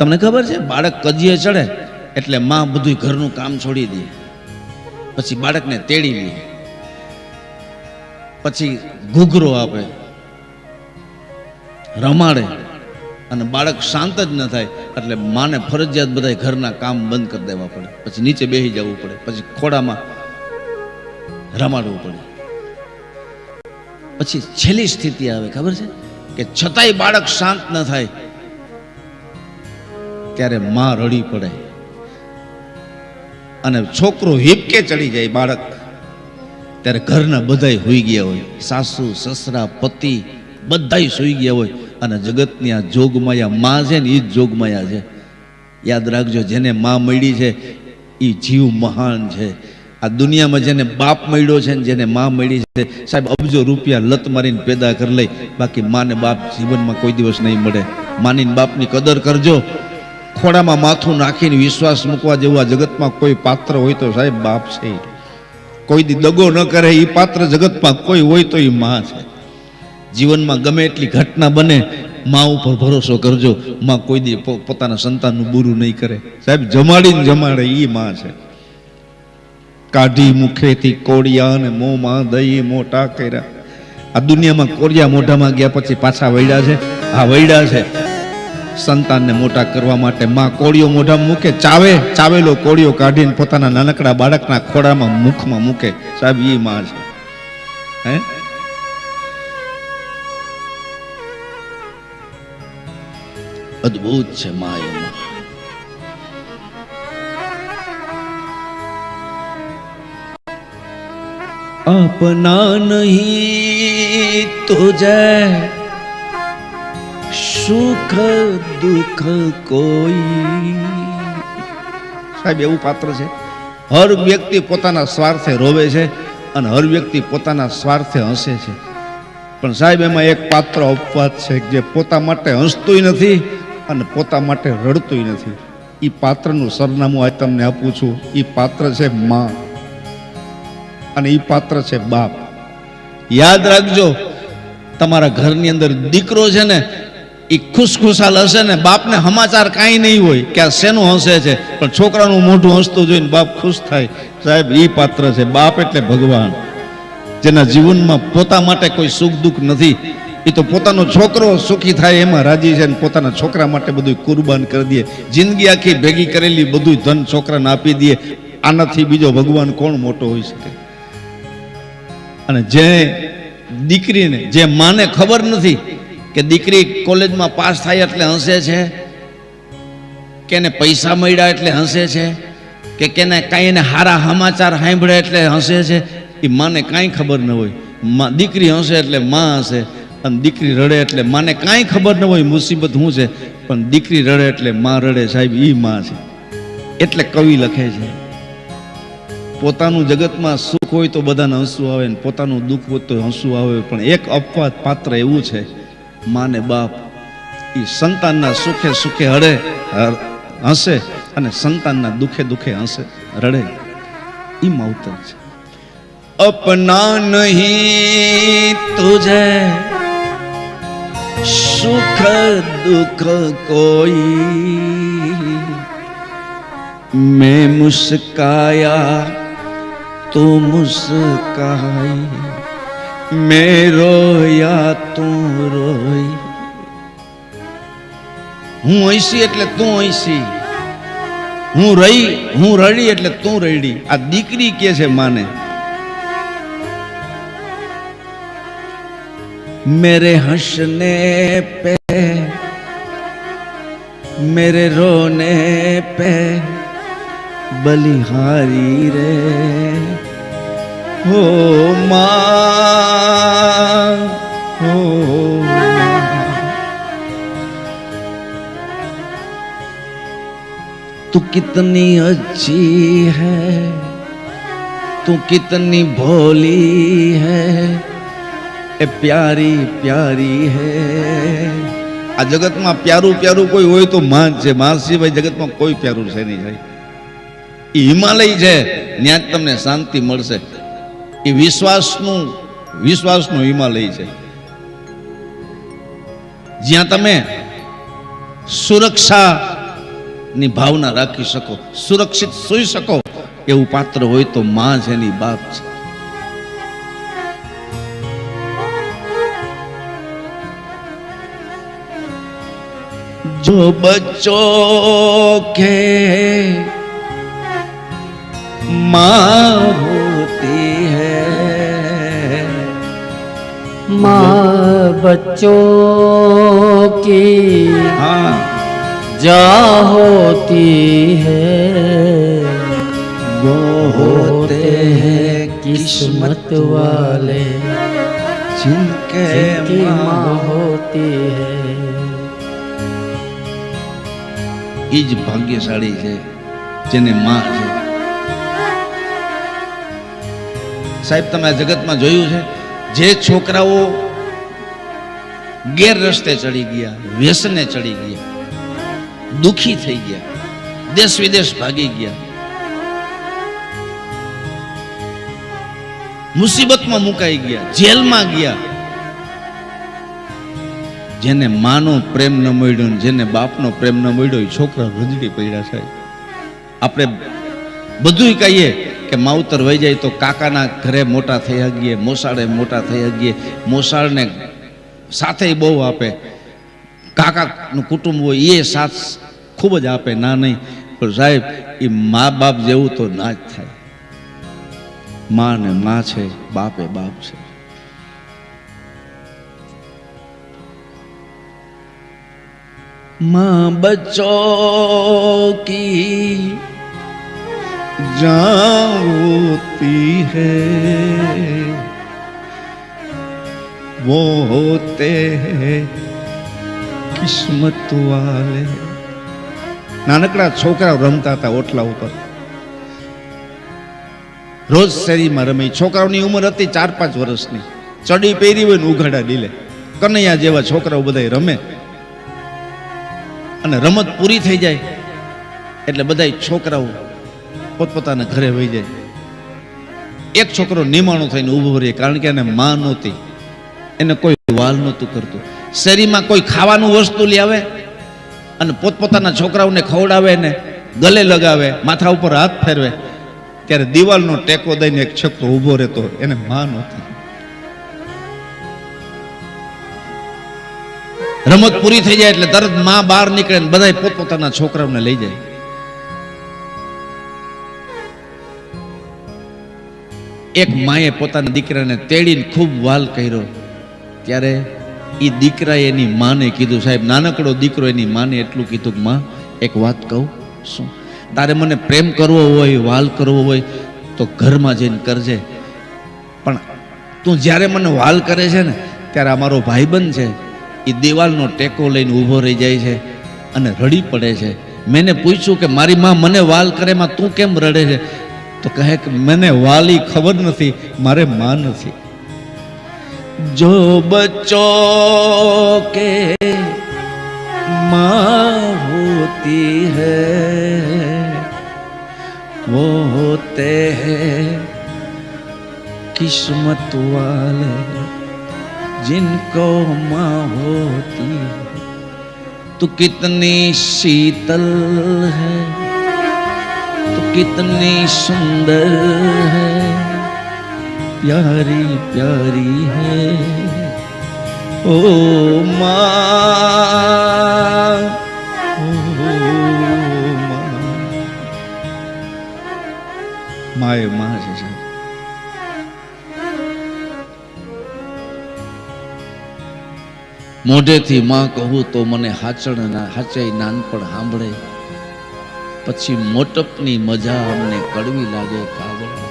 તમને ખબર છે? બાળક કજીએ ચડે એટલે માં બધું ઘરનું કામ છોડી દે. પછી બાળકને તેડી લે. પછી ઘૂઘરો આપે. રમાડે. અને બાળક શાંત જ ન થાય એટલે માને ફરજિયાત બધા ઘરના કામ બંધ કરી દેવા પડે. પછી નીચે બેસી જવું પડે. પછી ખોડામાં રમાડવું પડે. પછી છેલ્લી સ્થિતિ આવે, ખબર છે? કે છતાંય બાળક શાંત ન થાય. ત્યારે માં રડી પડે. અને છોકરો હિપકે ચડી જાય બાળક. ત્યારે ઘરના બધાય હોઈ ગયા હોય. સાસુ, સસરા, પતિ બધાય સૂઈ ગયા હોય. અને જગતની આ જોગમાયા માં છે ને એ જ જોગમાયા છે. યાદ રાખજો, જેને માં મળી છે એ જીવ મહાન છે. આ દુનિયામાં જેને બાપ મળ્યો છે ને જેને માં મળી છે, સાહેબ, અબજો રૂપિયા લત મારીને પેદા કરી લઈ. બાકી માને બાપ જીવનમાં કોઈ દિવસ નહીં મળે. માનીને બાપની કદર કરજો. ખોડામાં માથું નાખીને વિશ્વાસ મૂકવા જેવું જગતમાં કોઈ પાત્ર હોય તો સાહેબ બાપ છે કોઈ દી દગો ન કરે એ પાત્ર જગતમાં કોઈ હોય તો એ માં છે. જીવનમાં ગમે એટલી ઘટના બને, માં ઉપર ભરોસો કરજો. માં કોઈ દી પોતાના સંતાનનું બુરું નહીં કરે. સાહેબ જમાડીને જમાડે એ માં છે. કાઢી મુખેથી કોડિયા અને મોંમાં દહીં મોટા કર્યા. આ દુનિયામાં કોરિયા મોઢામાં ગયા પછી પાછા વૈડા છે. આ વૈડા છે. સંતાનને મોટા કરવા માટે માં કોળીઓ મોઢામાં મૂકે ચાવે ચાવેલો કોળીઓ કાઢીને પોતાના નાનકડા બાળકના ખોડામાં મુખમાં મૂકે સાહેબ એ માં છે હે અદ્ભુત છે મા એ માં अपना नहीं तुझे સુખ, દુઃખ કોઈ. સાહેબ, એવું પાત્ર છે. હર વ્યક્તિ પોતાના સ્વાર્થે રોવે છે અને હર વ્યક્તિ પોતાના સ્વાર્થે હસે છે. પણ સાહેબ, એમાં એક પાત્ર અપવાદ છે જે પોતા માટે હસતુંય નથી અને પોતા માટે રડતુંય નથી. એ પાત્રનું સરનામું આ તમને આપું છું. એ પાત્ર છે માં. અને એ પાત્ર છે બાપ. યાદ રાખજો, તમારા ઘરની અંદર દીકરો છે ને એ ખુશખુશાલ હશે ને બાપને સમાચાર કાંઈ નહીં હોય. કે આ શેનું હસે છે? પણ છોકરાનું મોઢું હસતું જોઈને બાપ ખુશ થાય. સાહેબ એ પાત્ર છે. બાપ એટલે ભગવાન. જેના જીવનમાં પોતા માટે કોઈ સુખ દુઃખ નથી. એ તો પોતાનો છોકરો સુખી થાય એમાં રાજી છે અને પોતાના છોકરા માટે બધું કુરબાન કરી દે. જિંદગી આખી ભેગી કરેલી બધું ધન છોકરાને આપી દે. આનાથી બીજો ભગવાન કોણ મોટો હોઈ શકે? અને જે દીકરીને, જે માને ખબર નથી કે દીકરી કોલેજમાં પાસ થાય એટલે હસે છે? કે એને પૈસા મળ્યા એટલે હસે છે? કે કેને કાંઈ એને સારા સમાચાર સાંભળે એટલે હસે છે? એ માને કાંઈ ખબર ન હોય. દીકરી હસે એટલે માં હશે અને દીકરી રડે એટલે માને કાંઈ ખબર ન હોય મુસીબત શું છે? પણ દીકરી રડે એટલે માં રડે સાહેબ એ માં છે. એટલે કવિ લખે છે. પોતાનું જગતમાં સુખ હોય તો બધાને હસવું આવે ને પોતાનું દુઃખ હોય તો હસવું આવે. પણ એક અપવાદ પાત્ર એવું છે માને બાપ એ સંતાનના સુખે સુખે હળે હસે અને સંતાનના દુખે દુખે હસે, રડે. એ માવતર છે. અપના નહીં તુજે સુખ દુઃખ કોઈ. મેં મુસ્કાયા, તું મુસ્કાઈ मैं રોયા તું રોઈ હું હૈસી એટલે તું હૈસી હું રહી હું રડી એટલે તું રડી આ દીકરી કે છે માને मेरे हंसने पे मेरे रोने पे बलिहारी रे हो माँ तू कितनी अच्छी है तू कितनी भोली है એ પ્યારી પ્યારી હે આ જગતમાં પ્યારું પ્યારું કોઈ હોય તો માં જ છે માં સિવાય જગતમાં કોઈ પ્યારું છે નહીં ભાઈ એ હિમાલય છે ત્યાં જ તમને શાંતિ મળશે એ વિશ્વાસનું વિશ્વાસનું હિમાલય છે જ્યાં તમે સુરક્ષા ની ભાવના રાખી શકો સુરક્ષિત સુઈ શકો. એવું પાત્ર હોય તો માં જ એની બાપ છે. જો બચ્ચો કે માં હોતી હૈ માં બચ્ચો કી હા. जा होती है वो होते हैं किस्मत वाले जिनके जिनकी माँ माँ होती है એ જ ભાગ્યશાળી છે જેને માં છે સાહેબ તમે આ જગતમાં જોયું છે જે છોકરાઓ ગેર રસ્તે ચડી ગયા વ્યસને ચડી ગયા દુખી થઈ ગયા. દેશ વિદેશ ભાગી ગયા. મુસીબતમાં મુકાઈ ગયા, જેલમાં ગયા. જેને માનો પ્રેમ ન મળ્યો જેને બાપનો પ્રેમ ન મળ્યો, એ છોકરા રજડી પડ્યા છે. આપણે બધું કહીએ કે માવતર વહી જાય તો કાકાના ઘરે મોટા થઈ ગયે મોસાળે મોટા થઈ ગયે મોસાળને સાથે બહુ આપે. કાકાનું કુટુંબ હોય એ સાથ ખૂબ જ આપે ના નહીં પણ સાહેબ એ મા બાપ જેવું તો ના જ થાય મા ને મા છે બાપે બાપ છે माँ बच्चों की जान होती है वो होते हैं કિસ્મત વાલે નાનકડા છોકરાઓ રમતા હતા ઓટલા ઉપર. રોજ શેરીમાં રમે. છોકરાઓની ઉંમર હતી ચાર પાંચ વર્ષની. ચડી પહેરી હોય ને ઉઘાડા ડીલે. કનૈયા જેવા છોકરાઓ બધા રમે. અને રમત પૂરી થઈ જાય. એટલે બધા છોકરાઓ પોતપોતાના ઘરે વહી જાય. એક છોકરો નિમાણો થઈને ઊભો રહે કારણ કે એને માં નહોતી. એને કોઈ વાલ નહોતું કરતું. શેરીમાં કોઈ ખાવાનું વસ્તુ લઈ આવે અને પોતપોતાના છોકરાઓને ખવડાવે ને ગલે લગાવે, માથા ઉપર હાથ ફેરવે, ત્યારે દિવાલનો ટેકો દઈને એક છોકરો ઊભો રહેતો એને માન હતી રમત પૂરી થઈ જાય એટલે તરતમાં બહાર નીકળે ને બધા પોતપોતાના છોકરાઓને લઈ જાય. એક માએ પોતાના દીકરાને તેડીને ખૂબ વાલ કર્યો. ત્યારે એ દીકરાએ એની માને કીધું, સાહેબ, નાનકડો દીકરો એની માને એટલું કીધું કે, માં, એક વાત કહું શું? તારે મને પ્રેમ કરવો હોય, વાલ કરવો હોય, તો ઘરમાં જઈને કરજે. પણ તું જ્યારે મને વાલ કરે છે ને, ત્યારે અમારો ભાઈબંધ છે એ દિવાલનો ટેકો લઈને ઊભો રહી જાય છે અને રડી પડે છે. મેં પૂછ્યું કે, મારી માં મને વાલ કરે, માં તું કેમ રડે છે? તો કહે કે, મને વાલી ખબર નથી, મારે માં નથી. जो बच्चों के माँ होती है वो होते हैं किस्मत वाले जिनको माँ होती तो कितनी शीतल है तो कितनी सुंदर है प्यारी प्यारी है ओ माँ ओ माँ માએ માં છે સાહેબ મોઢેથી માં કહું તો મને હાચણ ના હાચાઈ નાનપણ સાંભળે પછી મોટપની મજા અમને કડવી લાગે કાગળ